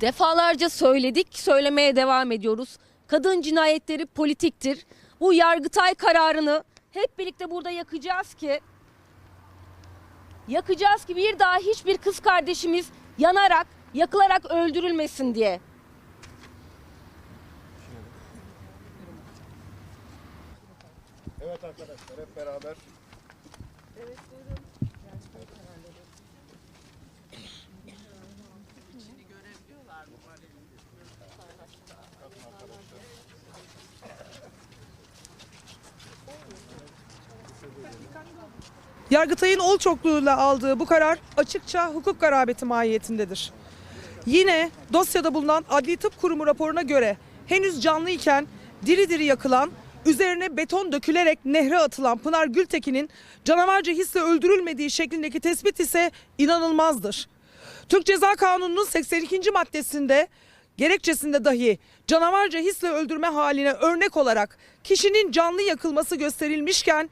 Defalarca söyledik, söylemeye devam ediyoruz. Kadın cinayetleri politiktir. Bu Yargıtay kararını hep birlikte burada yakacağız ki yakacağız ki bir daha hiçbir kız kardeşimiz yanarak, yakılarak öldürülmesin diye. Evet arkadaşlar hep beraber. Yargıtay'ın ol çokluğuyla aldığı bu karar açıkça hukuk garabeti mahiyetindedir. Yine dosyada bulunan Adli Tıp Kurumu raporuna göre henüz canlı iken diri diri yakılan, üzerine beton dökülerek nehre atılan Pınar Gültekin'in canavarca hisle öldürülmediği şeklindeki tespit ise inanılmazdır. Türk Ceza Kanunu'nun 82. maddesinde gerekçesinde dahi canavarca hisle öldürme haline örnek olarak kişinin canlı yakılması gösterilmişken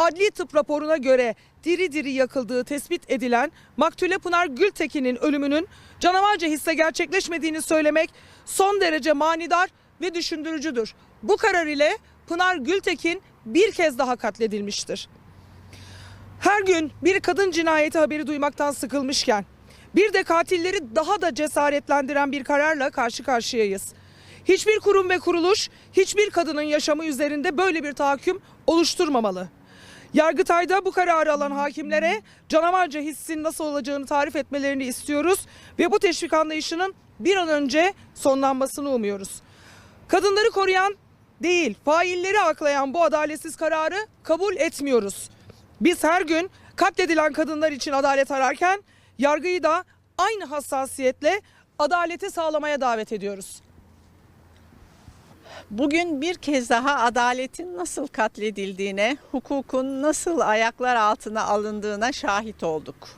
adli tıp raporuna göre diri diri yakıldığı tespit edilen Maktule Pınar Gültekin'in ölümünün canavarca hisse gerçekleşmediğini söylemek son derece manidar ve düşündürücüdür. Bu karar ile Pınar Gültekin bir kez daha katledilmiştir. Her gün bir kadın cinayeti haberi duymaktan sıkılmışken bir de katilleri daha da cesaretlendiren bir kararla karşı karşıyayız. Hiçbir kurum ve kuruluş hiçbir kadının yaşamı üzerinde böyle bir tahakküm oluşturmamalı. Yargıtay'da bu kararı alan hakimlere canavarca hissin nasıl olacağını tarif etmelerini istiyoruz ve bu teşvik anlayışının bir an önce sonlanmasını umuyoruz. Kadınları koruyan değil, failleri aklayan bu adaletsiz kararı kabul etmiyoruz. Biz her gün katledilen kadınlar için adalet ararken yargıyı da aynı hassasiyetle adaleti sağlamaya davet ediyoruz. Bugün bir kez daha adaletin nasıl katledildiğine, hukukun nasıl ayaklar altına alındığına şahit olduk.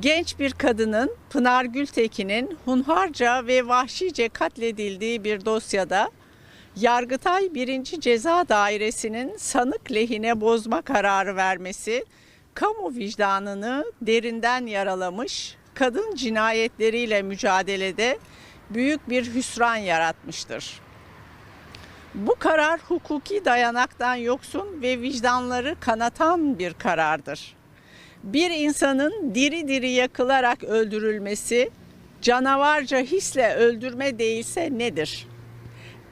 Genç bir kadının Pınar Gültekin'in hunharca ve vahşice katledildiği bir dosyada Yargıtay 1. Ceza Dairesi'nin sanık lehine bozma kararı vermesi kamu vicdanını derinden yaralamış, kadın cinayetleriyle mücadelede büyük bir hüsran yaratmıştır. Bu karar hukuki dayanaktan yoksun ve vicdanları kanatan bir karardır. Bir insanın diri diri yakılarak öldürülmesi canavarca hisle öldürme değilse nedir?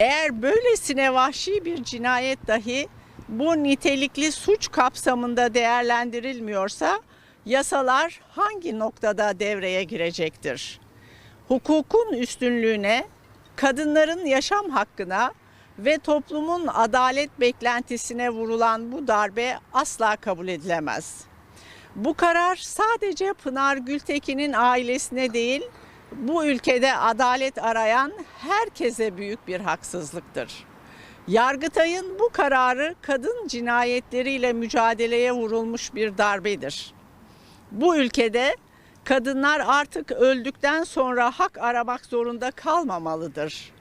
Eğer böylesine vahşi bir cinayet dahi bu nitelikli suç kapsamında değerlendirilmiyorsa yasalar hangi noktada devreye girecektir? Hukukun üstünlüğüne, kadınların yaşam hakkına ve toplumun adalet beklentisine vurulan bu darbe asla kabul edilemez. Bu karar sadece Pınar Gültekin'in ailesine değil, bu ülkede adalet arayan herkese büyük bir haksızlıktır. Yargıtay'ın bu kararı kadın cinayetleriyle mücadeleye vurulmuş bir darbedir. Bu ülkede kadınlar artık öldükten sonra hak aramak zorunda kalmamalıdır.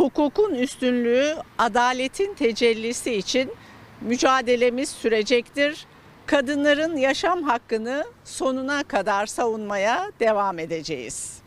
Hukukun üstünlüğü, adaletin tecellisi için mücadelemiz sürecektir. Kadınların yaşam hakkını sonuna kadar savunmaya devam edeceğiz.